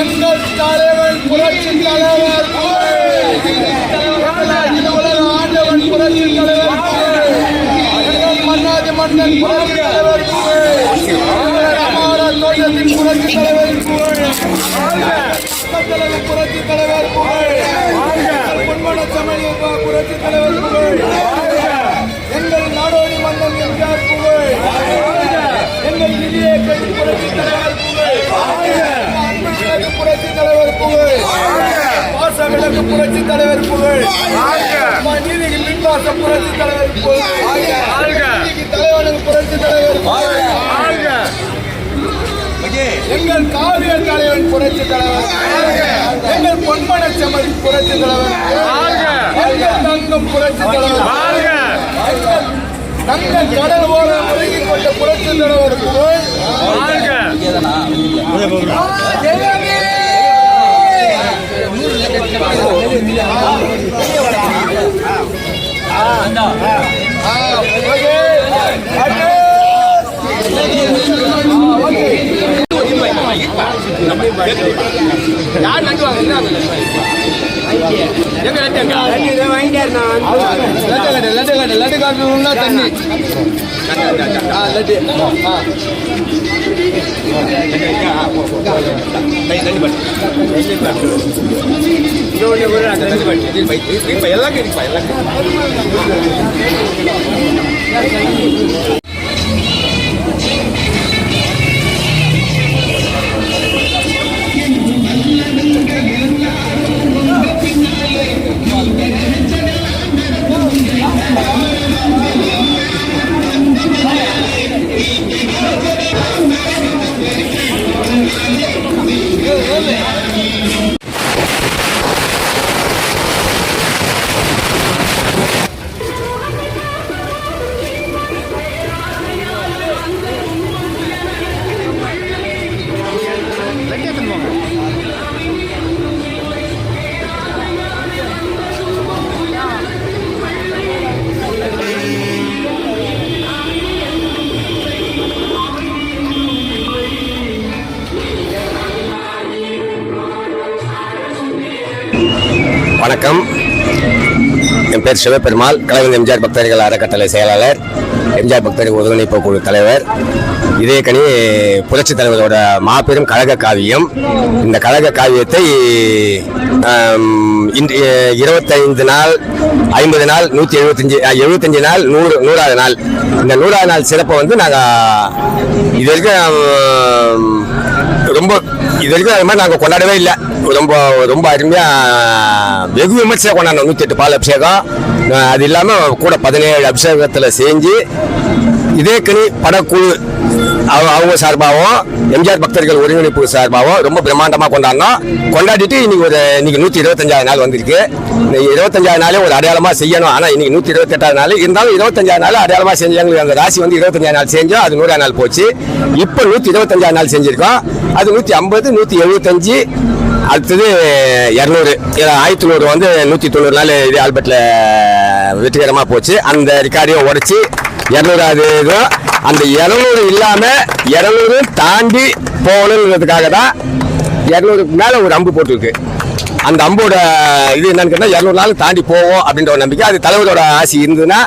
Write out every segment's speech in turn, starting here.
எங்கள் தலைவன் புரட்சி தலைவர் உலக ஆண்டவன் புரட்சி தலைவர் மன்னாதி மன்னன் புரட்சி தலைவர் புரட்சி தலைவர் பொன்மன சமய புரட்சி தலைவர் புகழ். எங்கள் நாடோடி மன்னன் எம்ஜிஆர் புகழ். எங்கள் நிதியை கட்சி புரட்சி தலைவர் புகழ். புரட்சி தலைவர் புகழ். பாசவிளக்கு புரட்சி தலைவர் புகழ். நீதிக்கு மின்வாச புரட்சி தலைவர் புகழ். தலைவனுக்கு புரட்சி தலைவர் புகழ். எங்கள் காவியர் தலைவன் புரட்சி தலைவர். எங்கள் பொன்மன செம்மதி புரட்சி தலைவர். தங்கம் புரட்சி தலைவர். எங்கள் தங்க கடல் ஓர ஒழுங்கி கொண்ட புரட்சி தலைவர். புகழ் லட்டு லட்டு லட்டு லட்டு காப்பி தண்ணி ஆ லட்டு ஆ வணக்கம். என் பேர் சிவபெருமாள். கலைவந்த எம்ஜிஆர் பக்தர்கள் அறக்கட்டளை செயலாளர் எம்ஜிஆர் பக்தர்கள் ஒருங்கிணைப்பு குழு தலைவர். இதே கனி புரட்சி தலைவரோட மாபெரும் கழக காவியம். இந்த கழக காவியத்தை இன்று இருபத்தைந்து நாள் ஐம்பது நாள் நூற்றி எழுபத்தஞ்சு எழுபத்தஞ்சு நாள் நூறு நூறாவது நாள். இந்த நூறாவது நாள் சிறப்பை வந்து நாங்கள் இது வரைக்கும் ரொம்ப இது வரைக்கும் அது மாதிரி நாங்கள் கொண்டாடவே இல்லை. ரொம்ப ரொம்ப அருமையாக வெகு விமர்சையாக கொண்டாடணும் நூற்றி எட்டு பால் அபிஷேகம். அது இல்லாமல் கூட பதினேழு அபிஷேகத்தில் செஞ்சு இதே கனி படக்குழு அவங்க அவங்க சார்பாகவும் எம்ஜிஆர் பக்தர்கள் ஒருங்கிணைப்பு சார்பாகவும் ரொம்ப பிரம்மாண்டமாக கொண்டாடினோம். கொண்டாடிட்டு இன்னைக்கு ஒரு இன்னைக்கு நூற்றி இருபத்தஞ்சாவது நாள் வந்திருக்கு. இந்த இருபத்தஞ்சாவது நாளே ஒரு அடையாளமாக செய்யணும். ஆனால் இன்னைக்கு நூற்றி இருபத்தெட்டாவது நாள். இருந்தாலும் இருபத்தஞ்சாவது நாள் அடையாளமாக செஞ்சு எங்களுக்கு அந்த ராசி வந்து இருபத்தஞ்சாவது நாள் செஞ்சோம். அது நூறாவது நாள் போச்சு. இப்போ நூற்றி இருபத்தஞ்சாவது நாள் செஞ்சுருக்கோம். அது நூற்றி ஐம்பது நூற்றி எழுபத்தஞ்சு அடுத்தது இரநூறு. ஆயிரத்தி நூறு வந்து நூற்றி தொண்ணூறு நாள் இது ஆல்பர்ட்டில் வெற்றிகரமாக போச்சு. அந்த ரெக்கார்டையும் உடச்சி இரநூறாவது இதுவும் அந்த இரநூறு இல்லாமல் இரநூறு தாண்டி போகணுங்கிறதுக்காக தான் இரநூறுக்கு மேலே ஒரு அம்பு போட்டிருக்கு. அந்த அம்போட இது என்னன்னு கேட்டால் இரநூறு நாள் தாண்டி போவோம் அப்படின்ற ஒரு நம்பிக்கை. அது தலைவரோட ஆசி இருந்ததுன்னா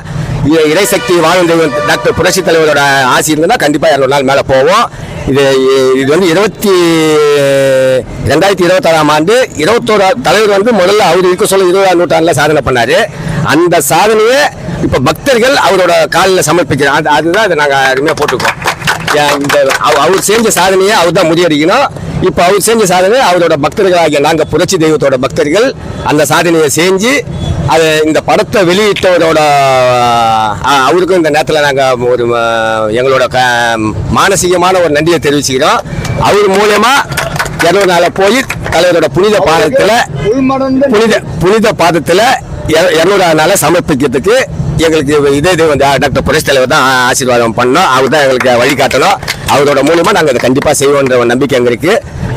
இ- இறைசக்தி வாழ்ந்த டாக்டர் புரட்சி தலைவரோட ஆசி இருந்ததுன்னா கண்டிப்பாக இரநூறு நாள் மேலே போவோம். இது இது வந்து இருபத்தி ரெண்டாயிரத்தி இருபத்தாறாம் ஆண்டு இருபத்தோரு தலைவர் வந்து முதல்ல அவர் இருக்க சொல்ல இருபதாம் நூற்றாண்டில் சாதனை பண்ணார். அந்த சாதனையை இப்போ பக்தர்கள் அவரோட காலில் சமர்ப்பிக்கிறோம் அது அதுதான் அதை நாங்கள் அருமையாக போட்டுக்கோம் இந்த அவர் செஞ்ச சாதனையை அவர் தான் முறியடிக்கணும். இப்போ அவர் செஞ்ச சாதனை அவரோட பக்தர்களாகிய நாங்கள் புரட்சி தெய்வத்தோட பக்தர்கள் அந்த சாதனையை செஞ்சு அது இந்த படத்தை வெளியிட்டவரோட அவருக்கும் இந்த நேரத்தில் நாங்கள் ஒரு எங்களோட க மானசீகமான ஒரு நன்றியை தெரிவிச்சுக்கிறோம். அவர் மூலயமா இரநூறு நாளில் போய் தலைவரோட புனித பாதத்தில் புனித புனித பாதத்தில் இரநூறாவது நாளை சமர்ப்பிக்கிறதுக்கு எங்களுக்கு இதே இது வந்து டாக்டர் புரட்சி தலைவர் தான் ஆசீர்வாதம் பண்ணோம். அவர் தான் எங்களுக்கு வழிகாட்டணும். அவரோட மூலியமா நாங்கள் அதை கண்டிப்பாக செய்வோன்ற ஒரு நம்பிக்கை எங்களுக்கு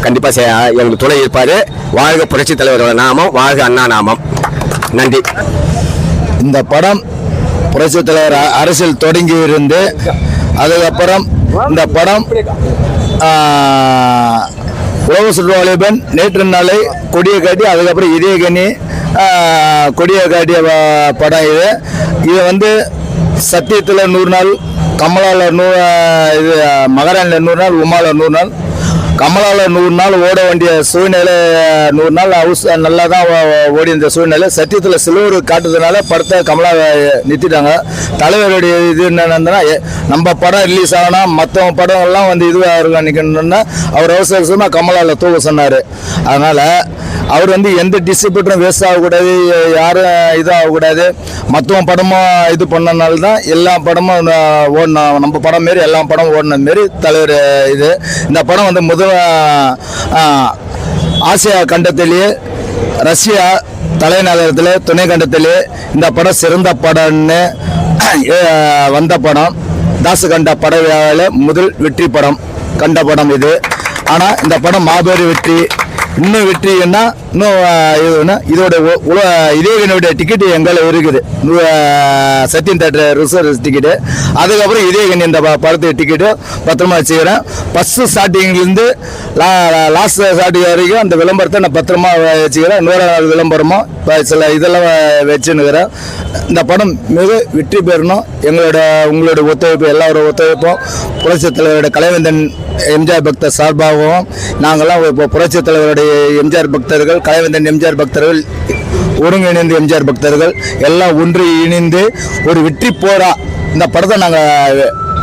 கண்டிப்பாக எங்களுக்கு துணை இருப்பார். வாழ்க புரட்சி தலைவரோட நாமம் வாழ்க அண்ணா நாமம். நன்றி. இந்த படம் புரட்சி தலைவர் அரசியல் தொடங்கி இருந்து அதுக்கப்புறம் இந்த படம் உழவு சுற்றுவாலிபன் நேற்று நாளை கொடியை காட்டி அதுக்கப்புறம் இதய கனி கொடியை காட்டிய படம் இது. இது வந்து சத்தியத்தில் நூறு நாள் கமலாவில் நூ இது மகாராணியில் நூறு நாள் உமாவில் நூறு நாள் கமலாவில் நூறு நாள் ஓட வேண்டிய சூழ்நிலை நூறு நாள் ஹவுஸ் நல்லா தான் ஓடி இருந்த சூழ்நிலை. சத்தியத்தில் சிலுவர் காட்டுறதுனால படத்தை கமலா நிறுத்திட்டாங்க. தலைவருடைய இது என்னன்னா நம்ம படம் ரிலீஸ் ஆகினா மற்ற படம் எல்லாம் வந்து இதுவாக இருக்க நிற்கணும்னா அவர் அவசர அவசரமாக கமலாவில் தூக்க சொன்னார். அதனால் அவர் வந்து எந்த டிஸ்ட்ரிபியூட்டரும் வேஸ்ட் ஆகக்கூடாது யாரும் இதாகக்கூடாது. மற்றவன் படமும் இது பண்ணனால தான் எல்லா படமும் ந- ஓடணும் நம்ம படம் மாரி எல்லா படம் ஓடின மாரி தலைவர் இது. இந்த படம் வந்து முதல் ஆசியா கண்டத்திலேயே ரஷ்யா தலைநகரத்தில் துணை கண்டத்திலே இந்த படம் சிறந்த படம்னு வந்த படம். தாசு கண்ட பட விழாவில் முதல் வெற்றி படம் கண்ட படம் இது. ஆனால் இந்த படம் மாபெரும் வெற்றி. இன்னும் வெற்றின்னா இன்னும் ஆஹ், இதோட உ- உல- டிக்கெட்டு டிக்கெட் எங்களை இருக்குது. நு- சத்யன் தேட்டர் ரிசர்வ் டிக்கெட்டு அதுக்கப்புறம் இதயகன் இந்த ப- படத்துக்கு டிக்கெட்டு பத்திரமா வச்சுக்கிறேன். ஃபஸ்ட்டு ஸ்டார்டிங்லேருந்து லா லாஸ்ட் ஸ்டார்டிங் வரைக்கும் அந்த விளம்பரத்தை நான் பத்திரமா வச்சுக்கிறேன். இன்னொரு விளம்பரமும் இப்போ சில இதெல்லாம் வச்சுன்னுக்கிறேன். இந்த படம் மிக வெற்றி பெறணும். எங்களோட உங்களோட ஒத்துழைப்பு எல்லாரோட ஒத்துழைப்பும் புரட்சித் தலைவரோட கலைவேந்தன் எம்ஜிஆர் பக்தர் சார்பாகவும் நாங்கள்லாம் இப்போ புரட்சித் தலைவருடைய எம்ஜிஆர் பக்தர்கள் கலைவேந்தன் எம்ஜிஆர் பக்தர்கள் ஒருங்கிணைந்த எம்ஜிஆர் பக்தர்கள் எல்லாம் ஒன்று இணைந்து ஒரு வெற்றி போரா இந்த படத்தை நாங்கள்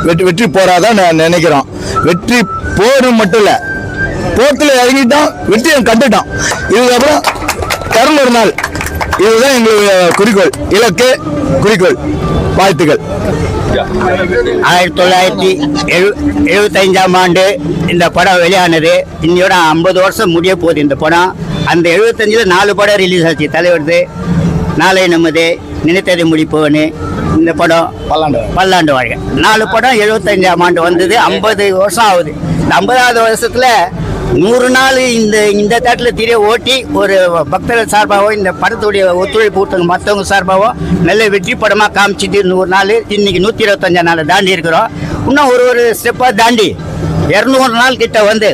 வெற்றி வெற்றி போராதான் நான் நினைக்கிறோம். வெற்றி போர் மட்டும் இல்லை போர்த்தில் இறங்கிட்டோம் வெற்றியை கண்டுட்டோம் இதுக்கப்புறம் இரநூறு நாள். இதுதான் எங்களுடைய குறிக்கோள் இலக்கு குறிக்கோள் வாழ்த்துக்கள். ஆயிரத்தி தொள்ளாயிரத்தி எழு எழுபத்தைந்தாம் ஆண்டு இந்த படம் வெளியானது. இன்னையோட ஐம்பது வருஷம் முடிய போகுது இந்த படம். அந்த எழுபத்தஞ்சில் நாலு படம் ரிலீஸ் ஆச்சு. தலைவருது நாளை நமது நினைத்ததை முடிப்பவனு இந்த படம் பல்லாண்டு பல்லாண்டு வாழ்க நாலு படம் எழுபத்தஞ்சாம் ஆண்டு வந்தது ஐம்பது வருஷம் ஆகுது. இந்த ஐம்பதாவது வருஷத்துல நூறு நாள் இந்த இந்த தேட்டில் திரிய ஓட்டி ஒரு பக்தர்கள் சார்பாகவோ இந்த படத்துடைய ஒத்துழைப்பு கொடுத்தவங்க மற்றவங்க சார்பாகவோ நல்ல வெற்றி படமாக காமிச்சிட்டு நூறு நாள் இன்னைக்கு நூற்றி இருபத்தஞ்சாம் நாள் தாண்டி இருக்கிறோம். இன்னும் ஒரு ஒரு ஸ்டெப்பாக தாண்டி இரநூறு நாள் கிட்ட வந்து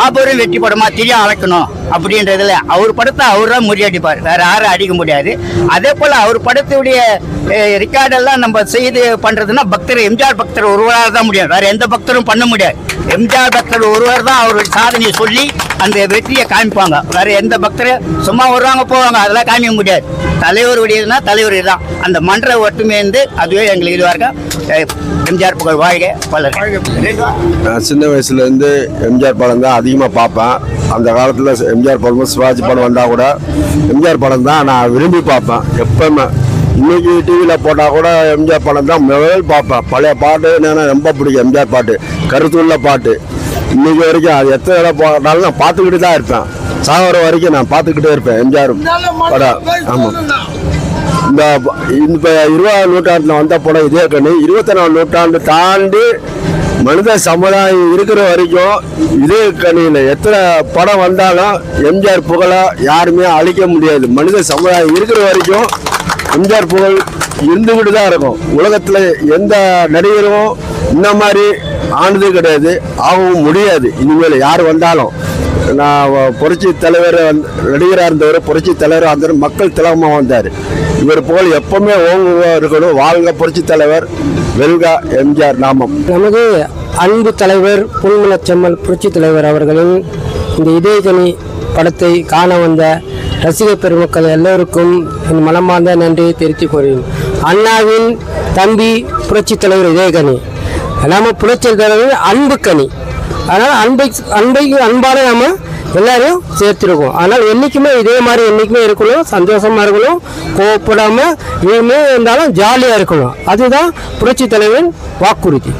மாபெரும் வெற்றி படமா திரிய அழைக்கணும் அப்படின்றதுல அவர் படத்தை அவர் தான் முறியடிப்பார். வேற யாரும் அடிக்க முடியாது. அதே போல அவர் படத்துடைய ரெக்கார்டெல்லாம் நம்ம செய்து பண்றதுன்னா பக்தர் எம்ஜிஆர் பக்தர் ஒருவராக தான் முடியும். வேற எந்த பக்தரும் பண்ண முடியாது. எம்ஜிஆர் பக்தர் ஒருவர் தான் அவருடைய சாதனையை சொல்லி அந்த வெற்றியை காமிப்பாங்க. வேற எந்த பக்தரும் சும்மா வருவாங்க போவாங்க அதெல்லாம் காமிக்க முடியாது. தலைவருடையதுன்னா தலைவர் தான் அந்த மன்ற ஒற்றுமையிருந்து அதுவே எங்களுக்கு இதுவாக இருக்கும் எம்ஜிஆர் புகழ். வாழ்க பலர் நான் சின்ன வயசுலேருந்து எம்ஜிஆர் படம் தான் அதிகமாக பார்ப்பேன். அந்த காலத்தில் எம்ஜிஆர் படமும் சிவாஜி படம் வந்தால் கூட எம்ஜிஆர் படம் தான் நான் விரும்பி பார்ப்பேன். எப்பவுமே. இன்னைக்கு டிவியில் போட்டால் கூட எம்ஜிஆர் படம் தான் முதல் பார்ப்பேன். பழைய பாட்டு எனக்கு ரொம்ப பிடிக்கும். எம்ஜிஆர் பாட்டு. கருத்துள்ள பாட்டு. இன்னைக்கு வரைக்கும் அது எத்தனை தடவை போட்டாலும் நான் பார்த்துக்கிட்டு தான் இருப்பேன். சாகர வரைக்கும் நான் பார்த்துக்கிட்டே இருப்பேன் எம்ஜிஆர் படம் ஆமாம் இந்த ப- இந்த இருபதாம் நூற்றாண்டில் வந்த படம் இதே கண்ணு. இருபத்தி நாலு நூற்றாண்டு தாண்டி மனித சமுதாயம் இருக்கிற வரைக்கும் இதே கணியில் எத்தனை படம் வந்தாலும் எம்ஜிஆர் புகழை யாருமே அழிக்க முடியாது. மனித சமுதாயம் இருக்கிற வரைக்கும் எம்ஜிஆர் புகழ் இருந்துக்கிட்டு தான் இருக்கும். உலகத்தில் எந்த நடிகரும் இந்த மாதிரி ஆனது கிடையாது. ஆகவும் முடியாது. இனிமேல் யார் வந்தாலும். நான் புரட்சி தலைவர் நடிகராக இருந்தவர் புரட்சி தலைவராக இருந்தவர் மக்கள் திலகமாக வந்தார். இவர் போல் எப்பவுமே ஓங்குவா இருக்கணும் வாழ்க புரட்சி தலைவர் வெல்கா எம்ஜிஆர் நாமம். நமது அன்பு தலைவர் புல்மலச்செம்மல் புரட்சி தலைவர் அவர்களின் இந்த இதயகனி படத்தை காண வந்த ரசிகப் பெருமக்கள் எல்லோருக்கும் என் மனமார்ந்த நன்றியை தெரிவித்துக் கொள்கிறேன். அண்ணாவின் தம்பி புரட்சி தலைவர் இதயகனி நாம் புரட்சி தலைவர் அன்பு கனி. அதனால் அன்பை அன்பைக்கு அன்பான நாம் எல்லாரையும் சேர்த்துருக்கோம். ஆனால் என்றைக்குமே இதே மாதிரி என்றைக்குமே இருக்கணும். சந்தோஷமாக இருக்கணும். கோவப்படாமல் எதுவுமே இருந்தாலும் ஜாலியாக இருக்கணும். அதுதான் புரட்சி தலைவரின் வாக்குறுதி.